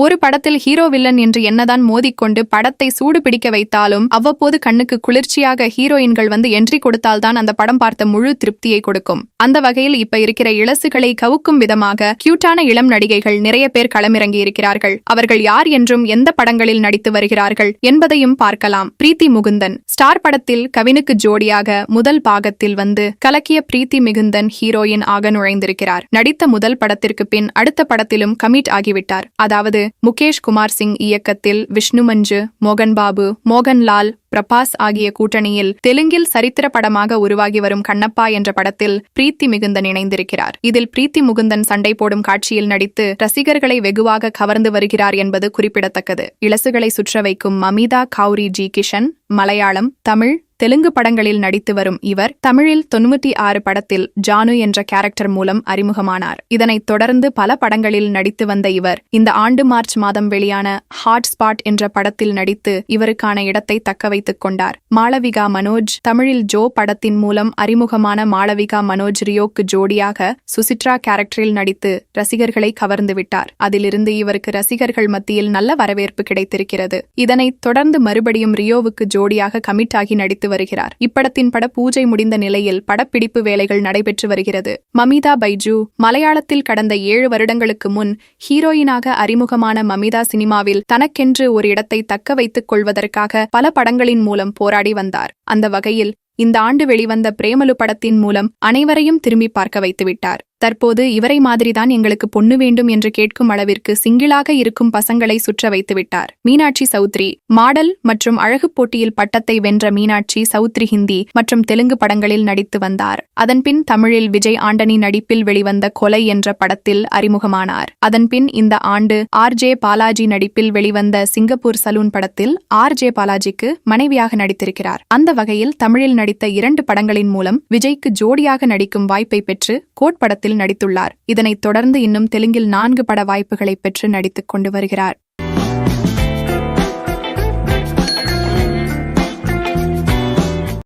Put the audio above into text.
ஒரு படத்தில் hero villain என்று என்னதான் மோதிக்கொண்டு படத்தை சூடு பிடிக்க வைத்தாலும் அவ்வப்போது கண்ணுக்கு குளிர்ச்சியாக ஹீரோயின்கள் வந்து என்ட்ரி கொடுத்தால்தான் அந்த படம் பார்த்த முழு திருப்தியை கொடுக்கும். அந்த வகையில் இப்ப இருக்கிற இளசுகளை கவுக்கும் விதமாக கியூட்டான இளம் நடிகைகள் நிறைய பேர் களமிறங்கி இருக்கிறார்கள். அவர்கள் யார் என்றும் எந்த படங்களில் நடித்து வருகிறார்கள் என்பதையும் பார்க்கலாம். பிரீத்தி முகுந்தன். ஸ்டார் படத்தில் கவினுக்கு ஜோடியாக முதல் பாகத்தில் வந்து கலக்கிய பிரீத்தி மிகுந்தன் ஹீரோயின் ஆக நுழைந்திருக்கிறார். நடித்த முதல் படத்திற்கு பின் அடுத்த படத்திலும் கமிட் ஆகிவிட்டார். அதாவது முகேஷ் குமார் சிங் இயக்கத்தில் விஷ்ணு மஞ்சு மோகன் பாபு மோகன்லால் பிரபாஸ் ஆகிய கூட்டணியில் தெலுங்கில் சரித்திர படமாக உருவாகி வரும் கண்ணப்பா என்ற படத்தில் பிரீத்தி மிகுந்தன் இணைந்திருக்கிறார். இதில் பிரீத்தி முகுந்தன் சண்டை போடும் காட்சியில் நடித்து ரசிகர்களை வெகுவாக கவர்ந்து வருகிறார் என்பது குறிப்பிடத்தக்கது. இளசுகளை சுற்ற வைக்கும் மமிதா கௌரி ஜி. கிஷன் மலையாளம் தமிழ் தெலுங்கு படங்களில் நடித்து வரும் இவர் தமிழில் தொன்னூற்றி ஆறு படத்தில் ஜானு என்ற கேரக்டர் மூலம் அறிமுகமானார். இதனைத் தொடர்ந்து பல படங்களில் நடித்து வந்த இவர் இந்த ஆண்டு மார்ச் மாதம் வெளியான ஹாட் ஸ்பாட் என்ற படத்தில் நடித்து இவருக்கான இடத்தை தக்கவை வைத்துக் கொண்டார். மாளவிகா மனோஜ் தமிழில் ஜோ படத்தின் மூலம் அறிமுகமான மாளவிகா மனோஜ் ரியோக்கு ஜோடியாக சுசித்ரா கேரக்டரில் நடித்து ரசிகர்களை கவர்ந்து விட்டார். அதிலிருந்து இவருக்கு ரசிகர்கள் மத்தியில் நல்ல வரவேற்பு கிடைத்திருக்கிறது. இதனைத் தொடர்ந்து மறுபடியும் ரியோவுக்கு ஜோடியாக கமிட் ஆகி நடித்து வருகிறார். இப்படத்தின் பட பூஜை முடிந்த நிலையில் படப்பிடிப்பு வேலைகள் நடைபெற்று வருகிறது. மமிதா பைஜு மலையாளத்தில் கடந்த ஏழு வருடங்களுக்கு முன் ஹீரோயினாக அறிமுகமான மமிதா சினிமாவில் தனக்கென்று ஒரு இடத்தை தக்க வைத்துக் கொள்வதற்காக பல படங்களின் மூலம் போராடி வந்தார். அந்த வகையில் இந்த ஆண்டு வெளிவந்த பிரேமலு படத்தின் மூலம் அனைவரையும் திரும்பி பார்க்க வைத்துவிட்டார். தற்போது இவரை மாதிரிதான் எங்களுக்கு பொண்ணு வேண்டும் என்று கேட்கும் அளவிற்கு சிங்கிளாக இருக்கும் பசங்களை சுற்ற வைத்துவிட்டார் மீனாட்சி சௌத்ரி மாடல் மற்றும் அழகு போட்டியில் பட்டத்தை வென்ற மீனாட்சி சௌத்ரி ஹிந்தி மற்றும் தெலுங்கு படங்களில் நடித்து வந்தார். அதன்பின் தமிழில் விஜய் ஆண்டனி நடிப்பில் வெளிவந்த கொலை என்ற படத்தில் அறிமுகமானார். அதன்பின் இந்த ஆண்டு ஆர் ஜே பாலாஜி நடிப்பில் வெளிவந்த சிங்கப்பூர் சலூன் படத்தில் ஆர் ஜே பாலாஜிக்கு மனைவியாக நடித்திருக்கிறார். அந்த வகையில் தமிழில் நடித்த இரண்டு படங்களின் மூலம் விஜய்க்கு ஜோடியாக நடிக்கும் வாய்ப்பை பெற்று கோட் படத்தில் படத்தில் நடித்துள்ளார். இதனைத் தொடர்ந்து இன்னும் தெலுங்கில் நான்கு பட வாய்ப்புகளை பெற்று நடித்துக் கொண்டு வருகிறார்.